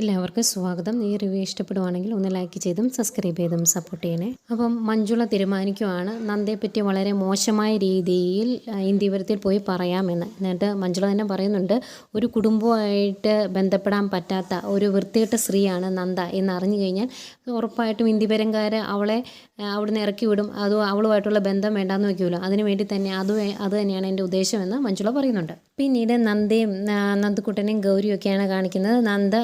എല്ലാവർക്കും സ്വാഗതം. ഈ റിവ്യൂ ഇഷ്ടപ്പെടുവാണെങ്കിൽ ഒന്ന് ലൈക്ക് ചെയ്തും സബ്സ്ക്രൈബ് ചെയ്തും സപ്പോർട്ട് ചെയ്യണേ. അപ്പം മഞ്ജുള തീരുമാനിക്കുവാണ്. നന്ദയെപ്പറ്റി വളരെ മോശമായ രീതിയിൽ ഇന്ത്യപുരത്തിൽ പോയി പറയാമെന്ന്. എന്നിട്ട് മഞ്ജുള തന്നെ പറയുന്നുണ്ട് ഒരു കുടുംബമായിട്ട് ബന്ധപ്പെടാൻ പറ്റാത്ത ഒരു വൃത്തികെട്ട സ്ത്രീയാണ് നന്ദ എന്ന് അറിഞ്ഞു കഴിഞ്ഞാൽ ഉറപ്പായിട്ടും ഇന്ത്യപരംകാർ അവളെ അവിടെ അവിടുന്ന് ഇറക്കി വിടും. അത് അവളുമായിട്ടുള്ള ബന്ധം വേണ്ടാന്ന് വയ്ക്കുമല്ലോ അതിനു വേണ്ടി തന്നെ അത് അത് തന്നെയാണ് എന്റെ ഉദ്ദേശമെന്ന് മഞ്ജുള പറയുന്നുണ്ട്. പിന്നീട് നന്ദയും നന്ദക്കുട്ടനെയും ഗൗരിയൊക്കെയാണ് കാണിക്കുന്നത്. നന്ദ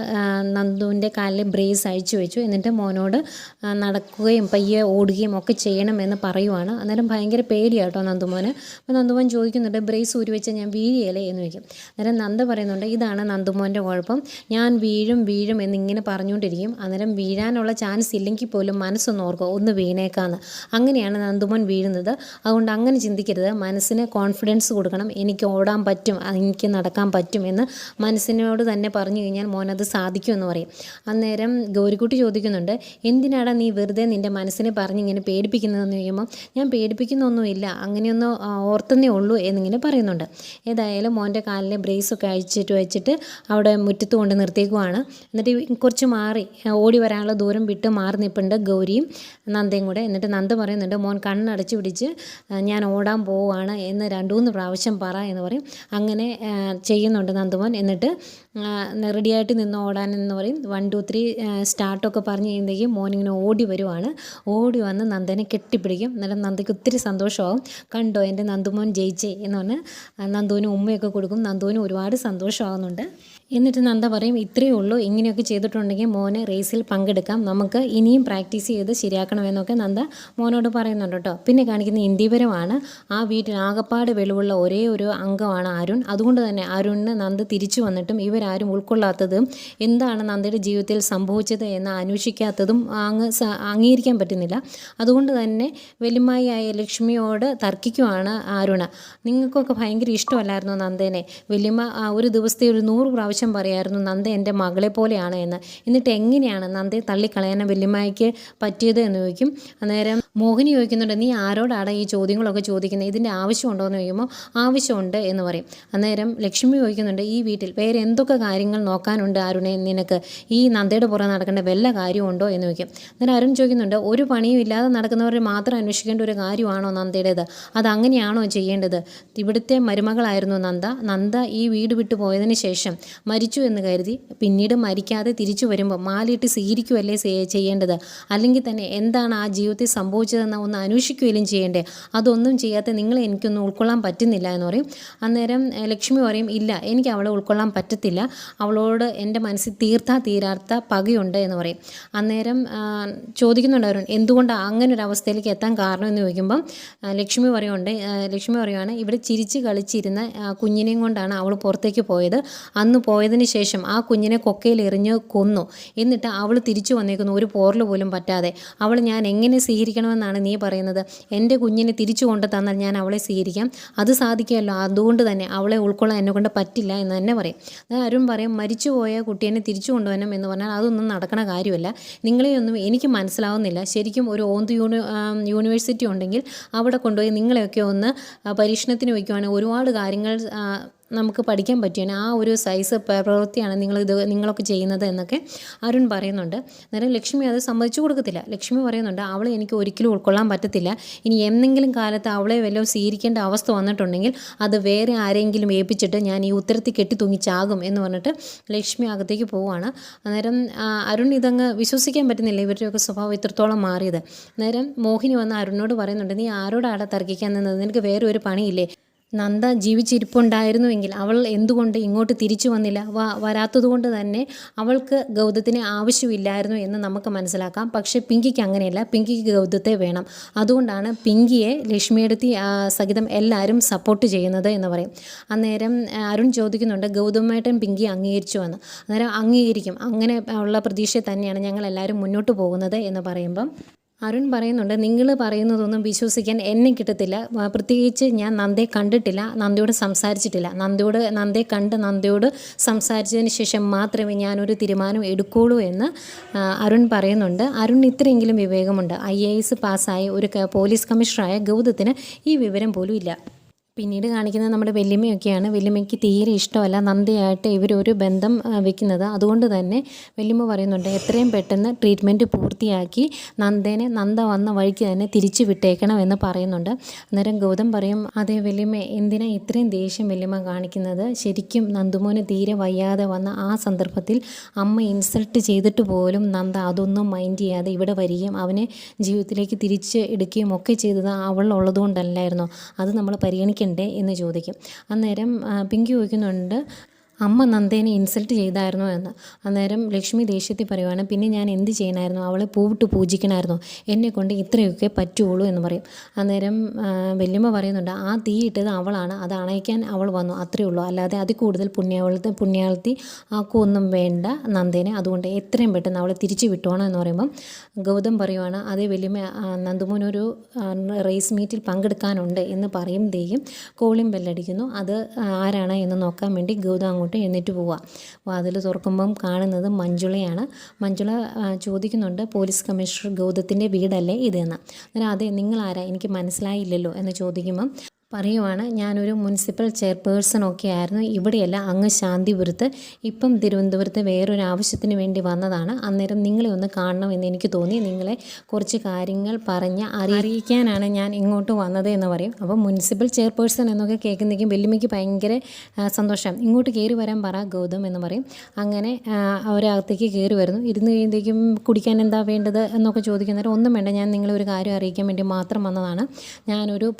നന്ദുവിന്റെ കാലിൽ ബ്രേസ് അഴിച്ചു വെച്ചു. എന്നിട്ട് മോനോട് നടക്കുകയും പയ്യെ ഓടുകയും ഒക്കെ ചെയ്യണമെന്ന് പറയുവാണ്. അന്നേരം ഭയങ്കര പേടിയാട്ടോ നന്ദുമോന്. അപ്പോൾ നന്ദുമോൻ ചോദിക്കുന്നുണ്ട് ബ്രേസ് ഊരി വെച്ചാൽ ഞാൻ വീഴിയല്ലേ എന്ന് ചോദിക്കും. അന്നേരം നന്ദ പറയുന്നുണ്ട് ഇതാണ് നന്ദുമോന്റെ കുഴപ്പം. ഞാൻ വീഴും വീഴും എന്നിങ്ങനെ പറഞ്ഞുകൊണ്ടിരിക്കും. അന്നേരം വീഴാനുള്ള ചാൻസ് ഇല്ലെങ്കിൽ പോലും മനസ്സൊന്ന് ഓർക്കുക ഒന്ന് വീണേക്കാന്ന്. അങ്ങനെയാണ് നന്ദുമോൻ വീഴുന്നത്. അതുകൊണ്ട് അങ്ങനെ ചിന്തിക്കരുത്. മനസ്സിന് കോൺഫിഡൻസ് കൊടുക്കണം. എനിക്ക് ഓടാൻ പറ്റും എനിക്ക് നടക്കാൻ പറ്റും എന്ന് മനസ്സിനോട് തന്നെ പറഞ്ഞു കഴിഞ്ഞാൽ മോനത് സാധിക്കുമെന്ന് പറയും. അന്നേരം ഗൗരിക്കുട്ടി ചോദിക്കുന്നുണ്ട് എന്തിനാടാ നീ വെറുതെ നിന്റെ മനസ്സിനെ പറഞ്ഞ് ഇങ്ങനെ പേടിപ്പിക്കുന്നതെന്ന് ചോദിക്കുമ്പോൾ ഞാൻ പേടിപ്പിക്കുന്നൊന്നുമില്ല അങ്ങനെയൊന്നും ഓർത്തുന്നേ ഉള്ളൂ എന്നിങ്ങനെ പറയുന്നുണ്ട്. ഏതായാലും മോന്റെ കാലിലെ ബ്രേസൊക്കെ അഴിച്ചിട്ട് വെച്ചിട്ട് അവിടെ മുറ്റത്ത് കൊണ്ട് നിർത്തിയേക്കുവാണ്. എന്നിട്ട് കുറച്ച് മാറി ഓടി വരാനുള്ള ദൂരം വിട്ട് മാറി നിൽപ്പുണ്ട് ഗൗരിയും നന്ദയും കൂടെ. എന്നിട്ട് നന്ദ പറയുന്നുണ്ട് മോൻ കണ്ണടച്ച് പിടിച്ച് ഞാൻ ഓടാൻ പോവുകയാണ് എന്ന് രണ്ടു മൂന്ന് പ്രാവശ്യം പറ എന്ന് പറയും. അങ്ങനെ ചെയ്യുന്നുണ്ട് നന്ദമോൻ എന്നിട്ട് റെഡിയായിട്ട് നിന്ന് ഓടാനെന്ന് പറയും. വൺ ടു ത്രീ സ്റ്റാർട്ടൊക്കെ പറഞ്ഞു കഴിയുമ്പോഴേക്കും മോൻ ഇങ്ങനെ ഓടി വരുവാണ്. ഓടി വന്ന് നന്ദനെ കെട്ടിപ്പിടിക്കും. അന്നേരം നന്ദയ്ക്ക് ഒത്തിരി സന്തോഷമാകും കണ്ടോ എന്റെ നന്ദുമോൻ ജയിച്ചേ എന്ന് പറഞ്ഞ് നന്ദുവിന് ഉമ്മയൊക്കെ കൊടുക്കും. നന്ദുവിന് ഒരുപാട് സന്തോഷമാകുന്നുണ്ട് എന്നിട്ട് നന്ദ പറയും ഇത്രയേ ഉള്ളൂ ഇങ്ങനെയൊക്കെ ചെയ്തിട്ടുണ്ടെങ്കിൽ മോന് റേസിൽ പങ്കെടുക്കാം. നമുക്ക് ഇനിയും പ്രാക്ടീസ് ചെയ്ത് ശരിയാക്കണമെന്നൊക്കെ നന്ദ മോനോട് പറയുന്നുണ്ട് കേട്ടോ. പിന്നെ കാണിക്കുന്ന ഇന്ത്യപരമാണ് ആ വീട്ടിൽ ആകപ്പാട് വെളിവുള്ള ഒരേ ഒരു അംഗമാണ് അരുൺ. അതുകൊണ്ട് തന്നെ അരുണിന് നന്ദ തിരിച്ചു വന്നിട്ടും ഇവരാരും ഉൾക്കൊള്ളാത്തതും എന്താണ് നന്ദയുടെ ജീവിതത്തിൽ സംഭവിച്ചത് എന്ന് അന്വേഷിക്കാത്തതും അങ്ങ് അംഗീകരിക്കാൻ പറ്റുന്നില്ല. അതുകൊണ്ട് തന്നെ വെല്ലുമായിയായ ലക്ഷ്മിയോട് തർക്കിക്കുവാണ് അരുണ. നിങ്ങൾക്കൊക്കെ ഭയങ്കര ഇഷ്ടമല്ലായിരുന്നു നന്ദേനെ? വലിയമ്മ ഒരു ദിവസത്തെ ഒരു നൂറ് പ്രാവശ്യം പറയായിരുന്നു നന്ദ എന്റെ മകളെ പോലെയാണ് എന്ന്. എന്നിട്ട് എങ്ങനെയാണ് നന്ദയെ തള്ളിക്കളയാൻ വല്യമ്മയ്ക്ക് പറ്റിയത് എന്ന് ചോദിക്കും. അന്നേരം മോഹിനി ചോദിക്കുന്നുണ്ട് നീ ആരോടാണ് ഈ ചോദ്യങ്ങളൊക്കെ ചോദിക്കുന്നത് ഇതിന്റെ ആവശ്യമുണ്ടോ? എന്ന് ചോദിക്കുമ്പോൾ ആവശ്യമുണ്ട് എന്ന് പറയും. അന്നേരം ലക്ഷ്മി ചോദിക്കുന്നുണ്ട് ഈ വീട്ടിൽ വേറെ എന്തൊക്കെ കാര്യങ്ങൾ നോക്കാനുണ്ട് അരുണെ നിനക്ക്? ഈ നന്ദയുടെ പുറകെ നടക്കേണ്ട വല്ല കാര്യമുണ്ടോ? എന്ന് ചോദിക്കും. അന്നേരം അരുൺ ചോദിക്കുന്നുണ്ട് ഒരു പണിയും ഇല്ലാതെ നടക്കുന്നവരെ മാത്രം അന്വേഷിക്കേണ്ട ഒരു കാര്യമാണോ നന്ദയുടേത്? അത് അങ്ങനെയാണോ ചെയ്യേണ്ടത്? ഇവിടുത്തെ മരുമകളായിരുന്നു നന്ദ. നന്ദ ഈ വീട് വിട്ടു പോയതിന് ശേഷം മരിച്ചു എന്ന് കരുതി. പിന്നീട് മരിക്കാതെ തിരിച്ചു വരുമ്പോൾ മാലയിട്ട് സ്വീകരിക്കുകയല്ലേ ചെയ്യ- ചെയ്യേണ്ടത്? അല്ലെങ്കിൽ തന്നെ എന്താണ് ആ ജീവിതത്തിൽ സംഭവിച്ചതെന്ന് ഒന്ന് അന്വേഷിക്കുകയും ചെയ്യേണ്ടേ? അതൊന്നും ചെയ്യാത്ത നിങ്ങളെ എനിക്കൊന്നും ഉൾക്കൊള്ളാൻ പറ്റുന്നില്ല എന്ന് പറയും. അന്നേരം ലക്ഷ്മി പറയും ഇല്ല എനിക്ക് അവളെ ഉൾക്കൊള്ളാൻ പറ്റത്തില്ല. അവളോട് എന്റെ മനസ്സിൽ തീർത്താ തീരാത്ത പകയുണ്ട് എന്ന് പറയും. അന്നേരം ചോദിക്കുന്നുണ്ട് അവരും എന്തുകൊണ്ടാണ് അങ്ങനെ ഒരു അവസ്ഥയിലേക്ക് എത്താൻ കാരണം? എന്ന് ചോദിക്കുമ്പം ലക്ഷ്മി പറയുന്നുണ്ട് ലക്ഷ്മി പറയുവാണ് ഇവിടെ ചിരിച്ച് കളിച്ചിരുന്ന കുഞ്ഞിനെയും കൊണ്ടാണ് അവൾ പുറത്തേക്ക് പോയത്. അന്ന് പോയതിന് ശേഷം ആ കുഞ്ഞിനെ കൊക്കയിൽ എറിഞ്ഞ് കൊന്നു. എന്നിട്ട് അവൾ തിരിച്ചു വന്നേക്കുന്നു. ഒരു പോറൽ പോലും പറ്റാതെ. അവൾ ഞാൻ എങ്ങനെ സ്വീകരിക്കണമെന്നാണ് നീ പറയുന്നത്? എന്റെ കുഞ്ഞിനെ തിരിച്ചു കൊണ്ട് തന്നാൽ ഞാൻ അവളെ സ്വീകരിക്കാം. അത് സാധിക്കുമല്ലോ അതുകൊണ്ട് തന്നെ അവളെ ഉൾക്കൊള്ളാൻ എന്നെ കൊണ്ട് പറ്റില്ല എന്ന് തന്നെ പറയും. അതായത് അരുൺ പറയും മരിച്ചുപോയ കുട്ടീനെ തിരിച്ചു കൊണ്ടുവരണം എന്ന് പറഞ്ഞാൽ അതൊന്നും നടക്കണ കാര്യമല്ല. നിങ്ങളെയൊന്നും എനിക്ക് മനസ്സിലാവുന്നില്ല. ശരിക്കും ഒരു ഓന്ത് യൂണി യൂണിവേഴ്സിറ്റി ഉണ്ടെങ്കിൽ അവിടെ കൊണ്ടുപോയി നിങ്ങളെയൊക്കെ ഒന്ന് പരീക്ഷണത്തിന് വയ്ക്കുവാണെങ്കിൽ ഒരുപാട് കാര്യങ്ങൾ നമുക്ക് പഠിക്കാൻ പറ്റിയാണ്. ആ ഒരു സൈസ് പ്രവൃത്തിയാണ് നിങ്ങൾ ഇത് നിങ്ങളൊക്കെ ചെയ്യുന്നത് എന്നൊക്കെ അരുൺ പറയുന്നുണ്ട്. അന്നേരം ലക്ഷ്മി അത് സമ്മതിച്ചു കൊടുക്കത്തില്ല. ലക്ഷ്മി പറയുന്നുണ്ട് അവളെ എനിക്ക് ഒരിക്കലും ഉൾക്കൊള്ളാൻ പറ്റത്തില്ല. ഇനി എന്തെങ്കിലും കാലത്ത് അവളെ വല്ലതും സ്വീകരിക്കേണ്ട അവസ്ഥ വന്നിട്ടുണ്ടെങ്കിൽ അത് വേറെ ആരെങ്കിലും ഏൽപ്പിച്ചിട്ട് ഞാൻ ഈ ഉത്തരത്തിൽ കെട്ടി തൂങ്ങിച്ചാകും എന്ന് പറഞ്ഞിട്ട് ലക്ഷ്മി അകത്തേക്ക് പോവുകയാണ്. അന്നേരം അരുൺ ഇതങ്ങ് വിശ്വസിക്കാൻ പറ്റുന്നില്ല. ഇവരുടെയൊക്കെ സ്വഭാവം ഇത്രത്തോളം മാറിയത്. അന്നേരം മോഹിനി വന്ന് അരുണിനോട് പറയുന്നുണ്ട് നീ ആരോടാണ് തർക്കിക്കാൻ നിന്നത്? നിനക്ക് വേറെ ഒരു പണിയില്ലേ? നന്ദ ജീവിച്ചിരിപ്പുണ്ടായിരുന്നുവെങ്കിൽ അവൾ എന്തുകൊണ്ട് ഇങ്ങോട്ട് തിരിച്ചു വന്നില്ല? വ വരാത്തതുകൊണ്ട് തന്നെ അവൾക്ക് ഗൗതത്തിന് ആവശ്യമില്ലായിരുന്നു എന്ന് നമുക്ക് മനസ്സിലാക്കാം. പക്ഷേ പിങ്കിക്ക് അങ്ങനെയല്ല. പിങ്കിക്ക് ഗൗതത്തെ വേണം. അതുകൊണ്ടാണ് പിങ്കിയെ ലക്ഷ്മിയെടുത്തി സഹിതം എല്ലാവരും സപ്പോർട്ട് ചെയ്യുന്നത് എന്ന് പറയും. അന്നേരം അരുൺ ചോദിക്കുന്നുണ്ട് ഗൗതമേട്ടൻ പിങ്കി അംഗീകരിച്ചു എന്ന്. അന്നേരം അംഗീകരിക്കും. അങ്ങനെ ഉള്ള പ്രതീക്ഷ തന്നെയാണ് ഞങ്ങൾ എല്ലാവരും മുന്നോട്ട് പോകുന്നത് എന്ന് പറയുമ്പം അരുൺ പറയുന്നുണ്ട് നിങ്ങൾ പറയുന്നതൊന്നും വിശ്വസിക്കാൻ എന്നെ കിട്ടത്തില്ല. പ്രത്യേകിച്ച് ഞാൻ നന്ദയെ കണ്ടിട്ടില്ല നന്ദയോട് സംസാരിച്ചിട്ടില്ല. നന്ദയോട് നന്ദയെ കണ്ട് നന്ദയോട് സംസാരിച്ചതിന് ശേഷം മാത്രമേ ഞാനൊരു തീരുമാനം എടുക്കുകയുള്ളൂ എന്ന് അരുൺ പറയുന്നുണ്ട്. അരുൺ ഇത്രയെങ്കിലും വിവേകമുണ്ട്. ഐ എ എസ് പാസ്സായ ഒരു പോലീസ് കമ്മീഷണറായ ഗൗതത്തിന് ഈ വിവരം പോലും ഇല്ല. പിന്നീട് കാണിക്കുന്നത് നമ്മുടെ വല്യമ്മയൊക്കെയാണ് വല്യമ്മയ്ക്ക് തീരെ ഇഷ്ടമല്ല. നന്ദിയായിട്ട് ഇവരൊരു ബന്ധം വെക്കുന്നത്. അതുകൊണ്ട് തന്നെ വല്യമ്മ പറയുന്നുണ്ട് എത്രയും പെട്ടെന്ന് ട്രീറ്റ്മെന്റ് പൂർത്തിയാക്കി നന്ദേനെ നന്ദ വന്ന വഴിക്ക് തന്നെ തിരിച്ചു വിട്ടേക്കണം എന്ന് പറയുന്നുണ്ട്. അന്നേരം ഗൗതം പറയും അതെ വല്യമ്മ എന്തിനാ ഇത്രയും ദേഷ്യം വല്യമ്മ കാണിക്കുന്നത്? ശരിക്കും നന്ദുമോന് തീരെ വയ്യാതെ വന്ന ആ സന്ദർഭത്തിൽ അമ്മ ഇൻസൾട്ട് ചെയ്തിട്ട് പോലും നന്ദ അതൊന്നും മൈൻഡ് ചെയ്യാതെ ഇവിടെ വരികയും അവനെ ജീവിതത്തിലേക്ക് തിരിച്ച് എടുക്കുകയും ഒക്കെ ചെയ്തത് അവളുള്ളതുകൊണ്ടല്ലായിരുന്നു അത് നമ്മൾ പരിഗണിക്കണ്ടേ എന്ന് ചോദിക്കും. അന്നേരം പിങ്കി ചോദിക്കുന്നുണ്ട് അമ്മ നന്ദേനെ ഇൻസൾട്ട് ചെയ്തായിരുന്നോ എന്ന്. അന്നേരം ലക്ഷ്മി ദേഷ്യത്തിൽ പറയുവാണ് പിന്നെ ഞാൻ എന്ത് ചെയ്യണമായിരുന്നു അവളെ പൂവിട്ട് പൂജിക്കണമായിരുന്നു എന്നെ കൊണ്ട് ഇത്രയൊക്കെ പറ്റുള്ളൂ എന്ന് പറയും. അന്നേരം വല്യമ്മ പറയുന്നുണ്ട് ആ തീ ഇട്ടത് അവളാണ്. അത് അണയ്ക്കാൻ അവൾ വന്നു. അത്രയേ ഉള്ളൂ. അല്ലാതെ അതിൽ കൂടുതൽ പുണ്യാവളത്തെ പുണ്യാളത്തി ആക്കുമൊന്നും വേണ്ട നന്ദേനെ. അതുകൊണ്ട് എത്രയും പെട്ടെന്ന് അവളെ തിരിച്ചു വിട്ടോണം എന്ന് പറയുമ്പം ഗൗതം പറയുവാണ് അതേ വല്യമ്മ നന്ദുമോനൊരു റേസ് മീറ്റിൽ പങ്കെടുക്കാനുണ്ട് എന്ന് പറയുമ്പോഴേക്കും കോളിംഗ് ബെല്ലടിക്കുന്നു. അത് ആരാണ് എന്ന് നോക്കാൻ വേണ്ടി ഗൗതം അങ്ങോട്ട് എഴുന്നേറ്റ് പോവുക. വാതിൽ തുറക്കുമ്പം കാണുന്നത് മഞ്ജുളയാണ്. മഞ്ജുള ചോദിക്കുന്നുണ്ട് പോലീസ് കമ്മീഷണർ ഗൗതത്തിന്റെ വീടല്ലേ ഇതെന്ന്? അന്നേരം അതെ നിങ്ങളാരാ? എനിക്ക് മനസ്സിലായില്ലല്ലോ എന്ന് ചോദിക്കുമ്പം പറയുവാണ് ഞാനൊരു മുനിസിപ്പൽ ചെയർപേഴ്സൺ ഒക്കെ ആയിരുന്നു. ഇവിടെയല്ല അങ്ങ് ശാന്തിപുരത്ത്. ഇപ്പം തിരുവനന്തപുരത്ത് വേറൊരു ആവശ്യത്തിന് വേണ്ടി വന്നതാണ്. അന്നേരം നിങ്ങളെ ഒന്ന് കാണണമെന്ന് എനിക്ക് തോന്നി. നിങ്ങളെ കുറച്ച് കാര്യങ്ങൾ പറഞ്ഞ് അറിയിക്കാനാണ് ഞാൻ ഇങ്ങോട്ട് വന്നത് എന്ന് പറയും. അപ്പോൾ മുനിസിപ്പൽ ചെയർപേഴ്സൺ എന്നൊക്കെ കേൾക്കുന്നെങ്കിൽ വെല്ലുമിക്ക് ഭയങ്കര സന്തോഷം. ഇങ്ങോട്ട് കയറി വരാൻ പറ ഗൗതം എന്ന് പറയും. അങ്ങനെ അവരകത്തേക്ക് കയറി വരുന്നു. ഇരുന്ന് കഴിയുമ്പോഴേക്കും കുടിക്കാൻ എന്താ വേണ്ടത് എന്നൊക്കെ ചോദിക്കുന്നവർ ഒന്നും വേണ്ട. ഞാൻ നിങ്ങളെ ഒരു കാര്യം അറിയിക്കാൻ വേണ്ടി മാത്രം വന്നതാണ്. ഞാനൊരു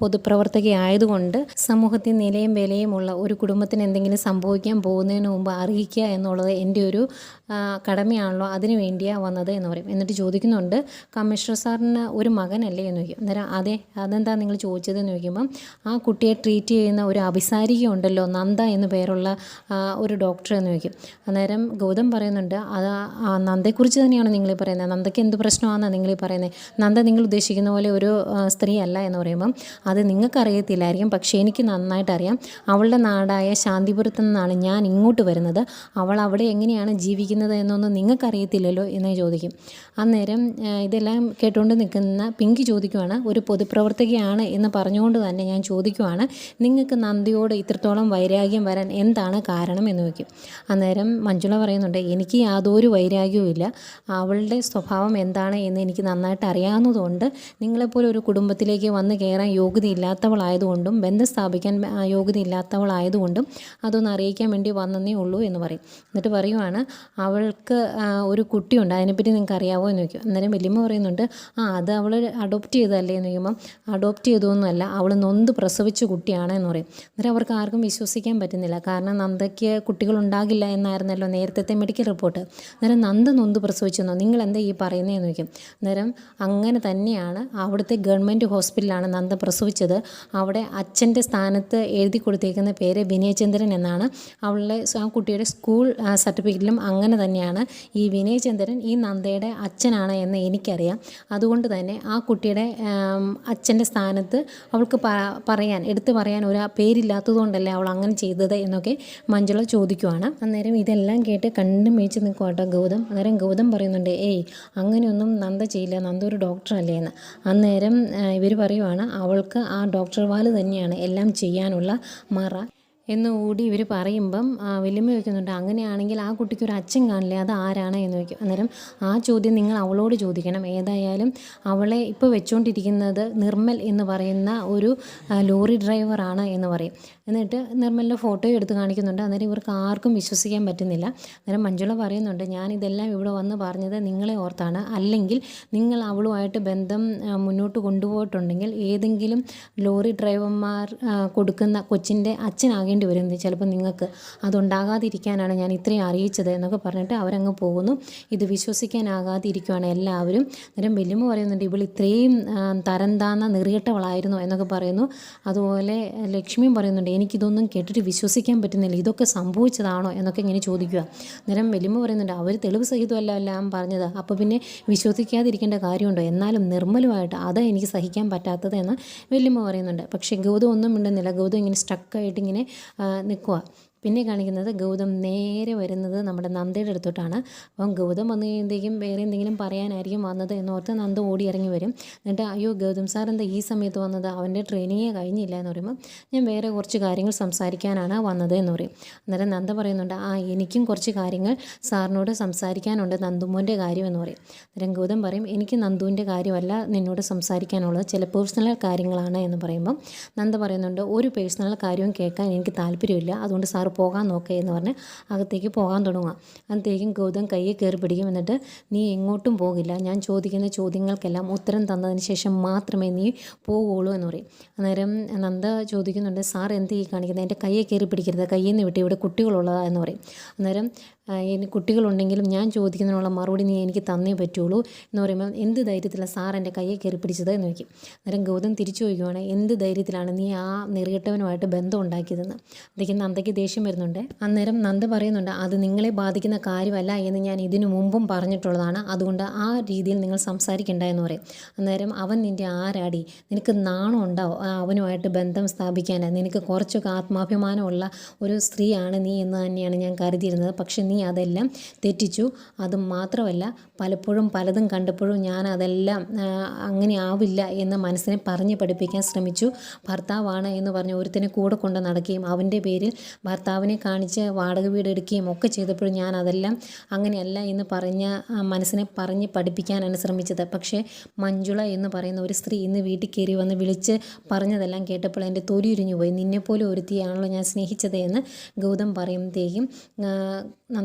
പൊതുപ്രവർത്തകയായതുകൊണ്ട് സമൂഹത്തിൽ നിലയും വിലയുമുള്ള ഒരു കുടുംബത്തിന് എന്തെങ്കിലും സംഭവിക്കാൻ പോകുന്നതിന് മുമ്പ് അറിയിക്കുക എന്നുള്ളത് എന്റെ ഒരു കടമയാണല്ലോ അതിനു വേണ്ടിയാണ് വന്നത് എന്ന് പറയും. എന്നിട്ട് ചോദിക്കുന്നുണ്ട് കമ്മീഷണർ സാറിന് ഒരു മകനല്ലേ? എന്ന് ചോദിക്കും. അന്നേരം അതെ അതെന്താ നിങ്ങൾ ചോദിച്ചതെന്ന് ചോദിക്കുമ്പം ആ കുട്ടിയെ ട്രീറ്റ് ചെയ്യുന്ന ഒരു അഭിസാരിക ഉണ്ടല്ലോ നന്ദ എന്നു പേരുള്ള ഒരു ഡോക്ടർ എന്ന് ചോദിക്കും. അന്നേരം ഗൗതം പറയുന്നുണ്ട് അത് ആ നന്ദയെക്കുറിച്ച് തന്നെയാണ് നിങ്ങൾ പറയുന്നത്. നന്ദയ്ക്ക് എന്ത് പ്രശ്നമാണെന്നാണ് നിങ്ങൾ പറയുന്നത്? നന്ദ നിങ്ങൾ ഉദ്ദേശിക്കുന്ന പോലെ ഒരു സ്ത്രീ അല്ല എന്ന് പറയുമ്പം അത് നിങ്ങൾക്കറിയത്തില്ലായിരിക്കും. പക്ഷേ എനിക്ക് നന്നായിട്ട് അറിയാം. അവളുടെ നാടായ ശാന്തിപുരത്തു നിന്നാണ് ഞാൻ ഇങ്ങോട്ട് വരുന്നത്. അവൾ അവിടെ എങ്ങനെയാണ് ജീവിക്കുന്നത് എന്നൊന്നും നിങ്ങൾക്കറിയത്തില്ലല്ലോ എന്ന് ചോദിക്കും. അന്നേരം ഇതെല്ലാം കേട്ടുകൊണ്ട് നിൽക്കുന്ന പിങ്കി ചോദിക്കുവാണ് ഒരു പൊതുപ്രവർത്തകയാണ് എന്ന് പറഞ്ഞുകൊണ്ട് തന്നെ ഞാൻ ചോദിക്കുവാണ് നിങ്ങൾക്ക് നന്ദിയോട് ഇത്രത്തോളം വൈരാഗ്യം വരാൻ എന്താണ് കാരണം? എന്ന് ചോദിക്കും. അന്നേരം മഞ്ജുള പറയുന്നുണ്ട് എനിക്ക് യാതൊരു വൈരാഗ്യവുമില്ല അവളുടെ സ്വഭാവം എന്താണ് എന്ന് എനിക്ക് നന്നായിട്ട് അറിയാവുന്നതുകൊണ്ട് നിങ്ങളെപ്പോലെ ഒരു കുടുംബത്തിലേക്ക് വന്ന് കയറാൻ യോഗ്യതയില്ലാത്തവളായതുകൊണ്ടും ബന്ധം സ്ഥാപിക്കാൻ യോഗ്യതയില്ലാത്തവളായതുകൊണ്ടും അതൊന്ന് അറിയിക്കാൻ വേണ്ടി വന്നതേ ഉള്ളൂ എന്ന് പറയും. എന്നിട്ട് പറയുവാണ് അവൾക്ക് ഒരു കുട്ടിയുണ്ട്. അതിനെപ്പറ്റി നിങ്ങൾക്ക് അറിയാവോ എന്ന് ചോദിക്കും. അന്നേരം വലിയമ്മ പറയുന്നുണ്ട് ആ അത് അവൾ അഡോപ്റ്റ് ചെയ്തതല്ലേ? എന്ന് ചോദിക്കുമ്പം അഡോപ്റ്റ് ചെയ്തതൊന്നുമല്ല. അവൾ നൊന്ത് പ്രസവിച്ച കുട്ടിയാണ് എന്ന് പറയും. അന്നേരം അവർക്ക് ആർക്കും വിശ്വസിക്കാൻ പറ്റുന്നില്ല. കാരണം നന്ദയ്ക്ക് കുട്ടികളുണ്ടാകില്ല എന്നായിരുന്നല്ലോ നേരത്തെ മെഡിക്കൽ റിപ്പോർട്ട് അന്നേരം നന്ദ നൊന്ത് പ്രസവിച്ചെന്നോ? നിങ്ങൾ എന്താ ഈ പറയുന്നത് എന്ന് ചോദിക്കും. അന്നേരം അങ്ങനെ തന്നെയാണ് അവിടുത്തെ ഗവൺമെന്റ് ഹോസ്പിറ്റലാണ് നന്ദ പ്രസവിച്ചത്. അവിടെ അച്ഛന്റെ സ്ഥാനത്ത് എഴുതി കൊടുത്തേക്കുന്ന പേര് വിനയചന്ദ്രൻ എന്നാണ്. അവളുടെ ആ കുട്ടിയുടെ സ്കൂൾ സർട്ടിഫിക്കറ്റിലും അങ്ങനെ തന്നെയാണ് ഈ വിനയചന്ദ്രൻ ഈ നന്ദയുടെ അച്ഛനാണ് എന്ന് എനിക്കറിയാം. അതുകൊണ്ട് തന്നെ ആ കുട്ടിയുടെ അച്ഛന്റെ സ്ഥാനത്ത് അവൾക്ക് പറയാൻ എടുത്തു പറയാൻ ഒരു പേരില്ലാത്തതുകൊണ്ടല്ലേ അവൾ അങ്ങനെ ചെയ്തത് എന്നൊക്കെ മഞ്ജുള ചോദിക്കുവാണ്. അന്നേരം ഇതെല്ലാം കേട്ട് കണ്ടും മേച്ച് നിൽക്കും കേട്ടോ ഗൗതം. അന്നേരം ഗൗതം പറയുന്നുണ്ട് ഏയ് അങ്ങനെയൊന്നും നന്ദ ചെയ്യില്ല. നന്ദ ഒരു ഡോക്ടറല്ലേ എന്ന്. അന്നേരം ഇവർ പറയുവാണ് അവൾക്ക് ആ ഡോക്ടർ വാൽ തന്നെയാണ് എല്ലാം ചെയ്യാനുള്ള മറ. എന്നുകൂടി ഇവർ പറയുമ്പം വലിയമ്മ ചോദിക്കുന്നുണ്ട് അങ്ങനെയാണെങ്കിൽ ആ കുട്ടിക്ക് ഒരു അച്ഛൻ കാണില്ലേ അത് ആരാണ് എന്ന് ചോദിക്കും. അന്നേരം ആ ചോദ്യം നിങ്ങൾ അവളോട് ചോദിക്കണം. ഏതായാലും അവളെ ഇപ്പോൾ വെച്ചുകൊണ്ടിരിക്കുന്നത് നിർമ്മൽ എന്ന് പറയുന്ന ഒരു ലോറി ഡ്രൈവറാണ് എന്ന് പറയും. എന്നിട്ട് നിർമ്മലിന്റെ ഫോട്ടോ എടുത്ത് കാണിക്കുന്നുണ്ട്. അന്നേരം ഇവർക്ക് ആർക്കും വിശ്വസിക്കാൻ പറ്റുന്നില്ല. അന്നേരം മഞ്ജുള പറയുന്നുണ്ട് ഞാൻ ഇതെല്ലാം ഇവിടെ വന്ന് പറഞ്ഞത് നിങ്ങളെ ഓർത്താണ്. അല്ലെങ്കിൽ നിങ്ങൾ അവളുമായിട്ട് ബന്ധം മുന്നോട്ട് കൊണ്ടുപോയിട്ടുണ്ടെങ്കിൽ ഏതെങ്കിലും ലോറി ഡ്രൈവർമാർ കൊടുക്കുന്ന കൊച്ചിന്റെ അച്ഛനാകേണ്ടി വരുന്നത് ചിലപ്പോൾ നിങ്ങൾക്ക് അതുണ്ടാകാതിരിക്കാനാണ് ഞാൻ ഇത്രയും അറിയിച്ചത് എന്നൊക്കെ പറഞ്ഞിട്ട് അവരങ്ങ് പോകുന്നു. ഇത് വിശ്വസിക്കാനാകാതെ ഇരിക്കുവാണ് എല്ലാവരും. അന്നേരം വെല്ലുമ്പോൾ പറയുന്നുണ്ട് ഇവൾ ഇത്രയും തരന്താന്ന തരം താന്ന എന്നൊക്കെ പറയുന്നു. അതുപോലെ ലക്ഷ്മിയും പറയുന്നുണ്ട് എനിക്കിതൊന്നും കേട്ടിട്ട് വിശ്വസിക്കാൻ പറ്റുന്നില്ല. ഇതൊക്കെ സംഭവിച്ചതാണോ എന്നൊക്കെ ഇങ്ങനെ ചോദിക്കുക. അന്നേരം വല്യമ്മ പറയുന്നുണ്ട് അവർ തെളിവ് സഹിതമല്ല എല്ലാം പറഞ്ഞത്. അപ്പോൾ പിന്നെ വിശ്വസിക്കാതിരിക്കേണ്ട കാര്യമുണ്ടോ? എന്നാലും നിർമ്മലമായിട്ട് അത് എനിക്ക് സഹിക്കാൻ പറ്റാത്തത് എന്ന് വല്യമ്മ പറയുന്നുണ്ട്. പക്ഷേ ഗൗതം ഒന്നും മിണ്ടുന്നില്ല. ഗൗതം ഇങ്ങനെ സ്റ്റക്കായിട്ട് ഇങ്ങനെ നിൽക്കുക പിന്നെ കാണിക്കുന്നത് ഗൗതം നേരെ വരുന്നത് നമ്മുടെ നന്ദയുടെ അടുത്തോട്ടാണ്. അപ്പം ഗൗതം വന്നു കഴിയുമ്പോഴത്തേക്കും വേറെ എന്തെങ്കിലും പറയാനായിരിക്കും വന്നത് എന്നോർത്ത് നന്ദ ഓടി ഇറങ്ങി വരും. എന്നിട്ട് അയ്യോ ഗൗതം സാർ എന്താ ഈ സമയത്ത് വന്നത്? അവന്റെ ട്രെയിനിങ്ങേ കഴിഞ്ഞില്ല എന്ന് പറയുമ്പോൾ ഞാൻ വേറെ കുറച്ച് കാര്യങ്ങൾ സംസാരിക്കാനാണ് വന്നത് എന്ന് പറയും. അന്നേരം നന്ദ പറയുന്നുണ്ട് ആ എനിക്കും കുറച്ച് കാര്യങ്ങൾ സാറിനോട് സംസാരിക്കാനുണ്ട് നന്ദുമോന്റെ കാര്യം എന്ന് പറയും. അന്നേരം ഗൗതം പറയും എനിക്ക് നന്ദുവിന്റെ കാര്യമല്ല നിന്നോട് സംസാരിക്കാനുള്ളത് ചില പേഴ്സണൽ കാര്യങ്ങളാണ് എന്ന് പറയുമ്പം നന്ദ പറയുന്നുണ്ട് ഒരു പേഴ്സണൽ കാര്യവും കേൾക്കാൻ എനിക്ക് താല്പര്യമില്ല. അതുകൊണ്ട് സാറ് പോകാൻ നോക്കേ എന്ന് പറഞ്ഞ് അകത്തേക്ക് പോകാൻ തുടങ്ങുക. അകത്തേക്കും ഗൗതം കയ്യെ കയറി പിടിക്കും. എന്നിട്ട് നീ എങ്ങോട്ടും പോകില്ല. ഞാൻ ചോദിക്കുന്ന ചോദ്യങ്ങൾക്കെല്ലാം ഉത്തരം തന്നതിന് ശേഷം മാത്രമേ നീ പോകുള്ളൂ എന്ന് പറയും. അന്നേരം നന്ദ ചോദിക്കുന്നുണ്ട് സാർ എന്ത് ഈ കാണിക്കുന്നത്? എന്റെ കയ്യെ കയറി പിടിക്കരുത്. കയ്യിൽ നിന്ന് വിട്ട് ഇവിടെ കുട്ടികളുള്ളതാ എന്ന് പറയും. അന്നേരം ഇനി കുട്ടികളുണ്ടെങ്കിലും ഞാൻ ചോദിക്കുന്നതിനുള്ള മറുപടി നീ എനിക്ക് തന്നേ പറ്റുള്ളൂ എന്ന് പറയുമ്പോൾ എന്ത് ധൈര്യത്തിലാണ് സാർ എന്റെ കയ്യെ കയറി പിടിച്ചത് എന്ന് ചോദിക്കും. അന്നേരം ഗൗതം തിരിച്ചു ചോദിക്കുവാണ് എന്ത് ധൈര്യത്തിലാണ് നീ ആ നെറികെട്ടവനുമായിട്ട് ബന്ധം ഉണ്ടാക്കിയതെന്ന്? അതൊക്കെ നന്ദയ്ക്ക് ദേഷ്യം വരുന്നുണ്ട്. അന്നേരം നന്ദ പറയുന്നുണ്ട് അത് നിങ്ങളെ ബാധിക്കുന്ന കാര്യമല്ല എന്ന് ഞാൻ ഇതിനു മുമ്പും പറഞ്ഞിട്ടുള്ളതാണ്. അതുകൊണ്ട് ആ രീതിയിൽ നിങ്ങൾ സംസാരിക്കേണ്ട എന്ന് പറയും. അന്നേരം അവൻ നിന്റെ ആരാടി? നിനക്ക് നാണം ഉണ്ടാവും അവനുമായിട്ട് ബന്ധം സ്ഥാപിക്കാൻ? നിനക്ക് കുറച്ചൊക്കെ ആത്മാഭിമാനമുള്ള ഒരു സ്ത്രീയാണ് നീ എന്ന് തന്നെയാണ് ഞാൻ കരുതിയിരുന്നത്. പക്ഷേ നീ അതെല്ലാം തെറ്റിച്ചു. അത് മാത്രമല്ല പലപ്പോഴും പലതും കണ്ടപ്പോഴും ഞാൻ അതെല്ലാം അങ്ങനെ ആവില്ല എന്ന് മനസ്സിനെ പറഞ്ഞ് പഠിപ്പിക്കാൻ ശ്രമിച്ചു. ഭർത്താവാണ് എന്ന് പറഞ്ഞ് ഒരുത്തിനെ കൂടെ കൊണ്ട് നടക്കുകയും അവന്റെ പേരിൽ ഭർത്താവിനെ കാണിച്ച് വാടക വീട് എടുക്കുകയും ഒക്കെ ചെയ്തപ്പോഴും ഞാൻ അതെല്ലാം അങ്ങനെയല്ല എന്ന് പറഞ്ഞ മനസ്സിനെ പറഞ്ഞ് പഠിപ്പിക്കാനാണ് ശ്രമിച്ചത്. പക്ഷേ മഞ്ജുള എന്ന് പറയുന്ന ഒരു സ്ത്രീ ഇന്ന് വീട്ടിൽ കയറി വന്ന് വിളിച്ച് പറഞ്ഞതെല്ലാം കേട്ടപ്പോൾ എന്റെ തൊലി ഉരിഞ്ഞു പോയി നിന്നെപ്പോലെ ഒരുത്തിയാണല്ലോ ഞാൻ സ്നേഹിച്ചത് എന്ന് ഗൗതം പറയുമ്പോഴത്തേക്കും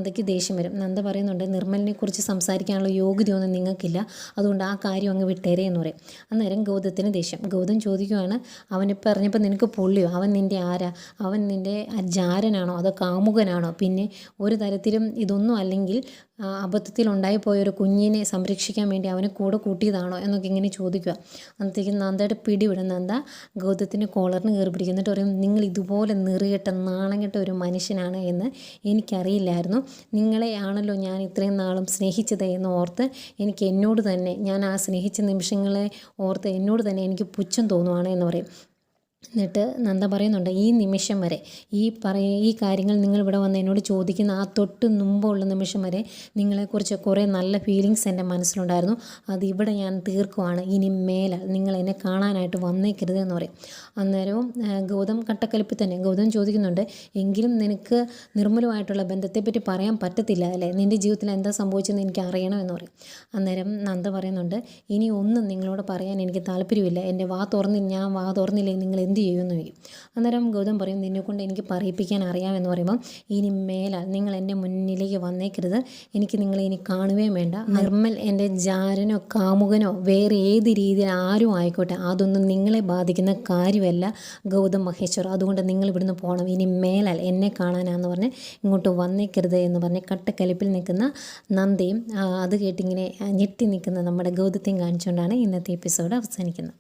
നന്ദയ്ക്ക് ദേഷ്യം വരും. നന്ദ പറയുന്നുണ്ട് നിർമ്മലിനെ കുറിച്ച് സംസാരിക്കാനുള്ള യോഗ്യതയൊന്നും നിങ്ങൾക്കില്ല. അതുകൊണ്ട് ആ കാര്യം അങ്ങ് വിട്ടേരെ എന്ന് പറയും. അന്നേരം ഗൗതത്തിന് ദേഷ്യം. ഗൗതം ചോദിക്കുവാണ് അവനിപ്പോൾ പറഞ്ഞപ്പോൾ നിനക്ക് പൊള്ളിയോ? അവൻ നിന്റെ ആരാ? അവൻ നിന്റെ ജാരനാണോ? അതോ കാമുകനാണോ? പിന്നെ ഒരു തരത്തിലും ഇതൊന്നും അല്ലെങ്കിൽ ഉണ്ടായിപ്പോയ ഒരു കുഞ്ഞിനെ സംരക്ഷിക്കാൻ വേണ്ടി അവനെ കൂടെ കൂട്ടിയതാണോ എന്നൊക്കെ ഇങ്ങനെ ചോദിക്കുക. അന്നത്തേക്ക് നന്ദയുടെ പിടിവിടും നന്ദ ഗൗതത്തിന്റെ കോളറിന് കയറി പിടിക്കും. എന്നിട്ട് പറയും നിങ്ങൾ ഇതുപോലെ നെറികെട്ട നാണം കെട്ട ഒരു മനുഷ്യനാണ് എന്ന് എനിക്കറിയില്ലായിരുന്നു. നിങ്ങളെ ആണല്ലോ ഞാൻ ഇത്രയും നാളും സ്നേഹിച്ചത് എന്ന് ഓർത്ത് എനിക്ക് എന്നോട് തന്നെ ഞാൻ ആ സ്നേഹിച്ച നിമിഷങ്ങളെ ഓർത്ത് എന്നോട് തന്നെ എനിക്ക് പുച്ഛം തോന്നുവാണ് എന്ന് പറയും. എന്നിട്ട് നന്ദ പറയുന്നുണ്ട് ഈ നിമിഷം വരെ ഈ പറയ ഈ കാര്യങ്ങൾ നിങ്ങൾ ഇവിടെ വന്ന് എന്നോട് ചോദിക്കുന്ന ആ തൊട്ട് മുമ്പുള്ള നിമിഷം വരെ നിങ്ങളെക്കുറിച്ച് കുറേ നല്ല ഫീലിങ്സ് എന്റെ മനസ്സിലുണ്ടായിരുന്നു. അത് ഇവിടെ ഞാൻ തീർക്കുവാണ്. ഇനി മേലാൽ നിങ്ങൾ എന്നെ കാണാനായിട്ട് വന്നേക്കരുത് എന്ന് പറയും. അന്നേരവും ഗൗതം കട്ടക്കലിപ്പിൽ തന്നെ ഗൗതം ചോദിക്കുന്നുണ്ട് എങ്കിലും നിനക്ക് നിർമ്മലമായിട്ടുള്ള ബന്ധത്തെപ്പറ്റി പറയാൻ പറ്റത്തില്ല അല്ലേ? നിന്റെ ജീവിതത്തിൽ എന്താ സംഭവിച്ചതെന്ന് എനിക്ക് അറിയണം എന്ന് പറയും. അന്നേരം നന്ദ പറയുന്നുണ്ട് ഇനി ഒന്നും നിങ്ങളോട് പറയാൻ എനിക്ക് താല്പര്യമില്ല. എന്റെ വാ തുറന്നില്ല ഞാൻ വാ തുറന്നില്ലെങ്കിൽ നിങ്ങൾ ചെയ്യുമെന്ന് ചോദിക്കും അന്നേരം ഗൗതം പറയും നിന്നെക്കൊണ്ട് എനിക്ക് പറയിപ്പിക്കാൻ അറിയാമെന്ന് പറയുമ്പോൾ ഇനി മേലാൽ നിങ്ങൾ എന്റെ മുന്നിലേക്ക് വന്നേക്കരുത്. എനിക്ക് നിങ്ങളെ ഇനി കാണുകയും വേണ്ട. നിർമ്മൽ എന്റെ ജാരനോ കാമുകനോ വേറെ ഏത് രീതിയിൽ ആരും ആയിക്കോട്ടെ അതൊന്നും നിങ്ങളെ ബാധിക്കുന്ന കാര്യമല്ല ഗൗതം മഹേശ്വർ. അതുകൊണ്ട് നിങ്ങൾ ഇവിടുന്ന് പോകണം ഇനി മേലാൽ എന്നെ കാണാനാന്ന് പറഞ്ഞ് ഇങ്ങോട്ട് വന്നേക്കരുത് എന്ന് പറഞ്ഞ് കട്ടക്കലിപ്പിൽ നിൽക്കുന്ന നന്ദയും അത് കേട്ടിങ്ങനെ ഞെട്ടി നിൽക്കുന്ന നമ്മുടെ ഗൗതത്തെയും കാണിച്ചുകൊണ്ടാണ് ഇന്നത്തെ എപ്പിസോഡ് അവസാനിക്കുന്നത്.